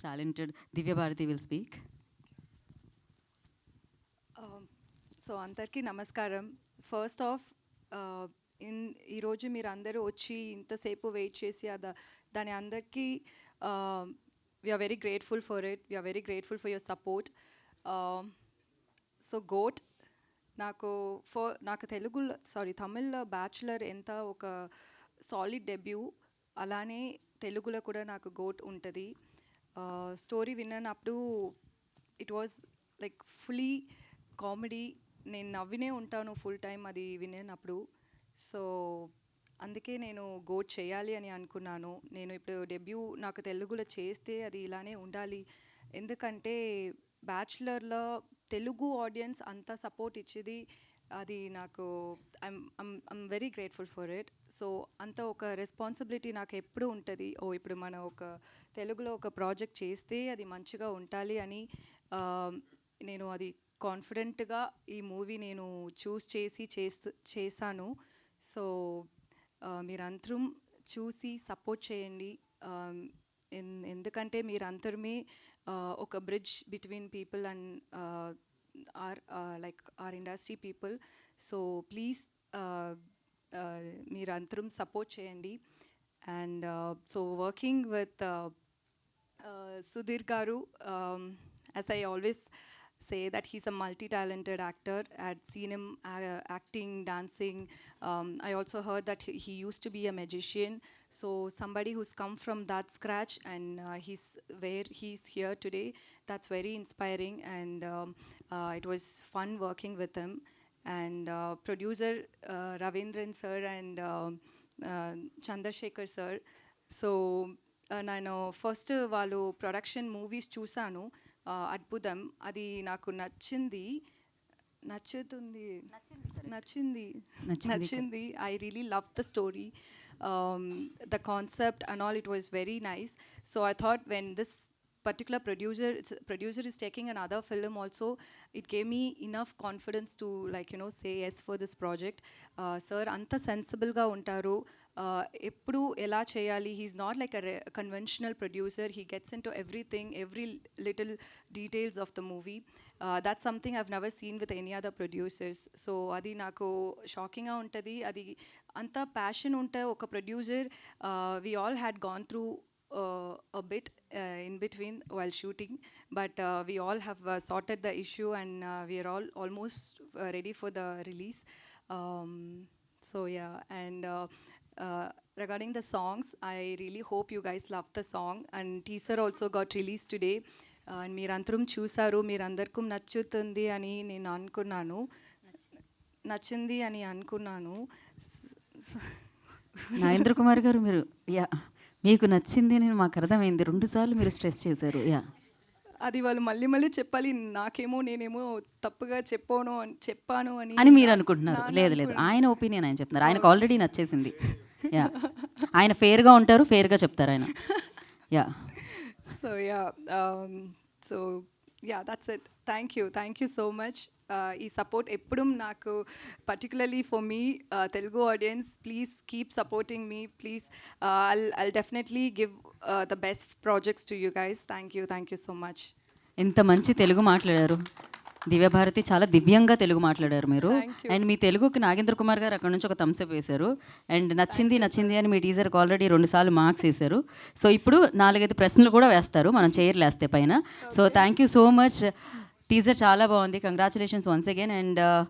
most talented Divya Bharati will speak. Um, so అందరికీ నమస్కారం. First of in uh, ఈరోజు మీరు అందరూ వచ్చి ఇంతసేపు వెయిట్ చేసి అదా దాని అందరికీ we're very grateful for it we're very grateful for your support so goat నాకు ఫో నాకు తెలుగు సారీ తమిళ్ బ్యాచులర్ ఎంత ఒక సాలిడ్ డెబ్యూ అలానే తెలుగులో కూడా నాకు గోట్ ఉంటుంది. స్టోరీ విన్నప్పుడు it was like fully comedy నేను నవ్వినే ఉంటాను ఫుల్ టైం అది వినేటప్పుడు సో అందుకే నేను గో చేయాలి అని అనుకున్నాను. నేను ఇప్పుడు డెబ్యూ నాకు తెలుగులో చేస్తే అది ఇలానే ఉండాలి. ఎందుకంటే బ్యాచులర్లో తెలుగు ఆడియన్స్ అంత సపోర్ట్ ఇచ్చేది అది నాకు I'm I'm very grateful for it so అంత ఒక రెస్పాన్సిబిలిటీ నాకు ఎప్పుడు ఉంటుంది ఓ ఇప్పుడు మనం ఒక తెలుగులో ఒక ప్రాజెక్ట్ చేస్తే అది మంచిగా ఉండాలి అని నేను అది కాన్ఫిడెంట్గా ఈ మూవీ నేను చూస్ చేసి చేస్తూ చేశాను. సో మీరంతరం చూసి సపోర్ట్ చేయండి. ఎన్- ఎందుకంటే మీరందరమే ఒక bridge between people and our like our industry people so please మీరందరం support చేయండి and so working with Sudhir Garu, um, as I always say that he's a multi-talented actor. I'd seen him uh, acting, dancing. Um, I also heard that he, he, used to be a magician. So somebody who's come from that scratch and uh, he's where he's here today, that's very inspiring. And um, uh, it was fun working with him. And uh, producer uh, Ravindran sir and um, Chandrasekhar sir. So I know first-valu all, production movies ಚೂಸಾನು అద్భుతం. అది నాకు నచ్చింది. నచ్చుతుంది. నచ్చింది నచ్చింది. I really love the story the concept and all it was very nice so I thought when this particular producer producer is taking another film also it gave me enough confidence to like you know say yes for this project sir అంత సెన్సిబుల్గా ఉంటారు. ఎప్పుడు ఎలా చేయాలి? He's not like a conventional producer he gets into everything every little details of the movie that's something I've never seen with any other producers so అది నాకు షాకింగ్గా ఉంటుంది. అది అంత ప్యాషన్ ఉంటే ఒక producer we all had gone through uh, a bit uh, in between while shooting, but uh, we all have uh, sorted the issue and uh, we are all almost uh, ready for the release. Um, so yeah, and uh, Uh, regarding the songs, I really hope you guys love the song. And teaser also got released today. And మీరందరం చూసారు మీరందరికీ నచ్చుతుంది అని నేను అనుకున్నాను నచ్చింది అని అనుకున్నాను నరేంద్ర కుమార్ గారు మీరు యా మీకు నచ్చింది నేను మాకు అర్థమైంది రెండుసార్లు మీరు స్ట్రెస్ చేశారు యా అది వాళ్ళు మళ్ళీ మళ్ళీ చెప్పాలి నాకేమో నేనేమో తప్పుగా చెప్పాను అని చెప్పాను అని అని మీరు అనుకుంటున్నారు. లేదు లేదు. ఆయన ఒపీనియన్ ఆయన చెప్తున్నారు. ఆయనకు ఆల్రెడీ నచ్చేసింది. యా. ఆయన ఫేర్గా ఉంటారు ఫేర్గా చెప్తారు ఆయన. Yeah. So yeah so yeah that's it thank you thank you so much ఈ సపోర్ట్ ఎప్పుడు నాకు particularly for me Telugu audience please keep supporting me please I'll I'll definitely give the best projects to you guys thank you thank you so much ఎంత మంచి తెలుగు మాట్లాడారు. దివ్యభారతి చాలా దివ్యంగా తెలుగు మాట్లాడారు మీరు. అండ్ మీ తెలుగుకి నాగేంద్ర కుమార్ గారు అక్కడ నుంచి ఒక థమ్స్అప్ వేశారు. అండ్ నచ్చింది నచ్చింది అని మీ టీజర్కి ఆల్రెడీ రెండు సార్లు మార్క్స్ వేశారు. సో ఇప్పుడు నాలుగైదు ప్రశ్నలు కూడా వేస్తారు మనం చైర్లు వేస్తే పైన. So thank you so much teaser చాలా బాగుంది. Congratulations once again and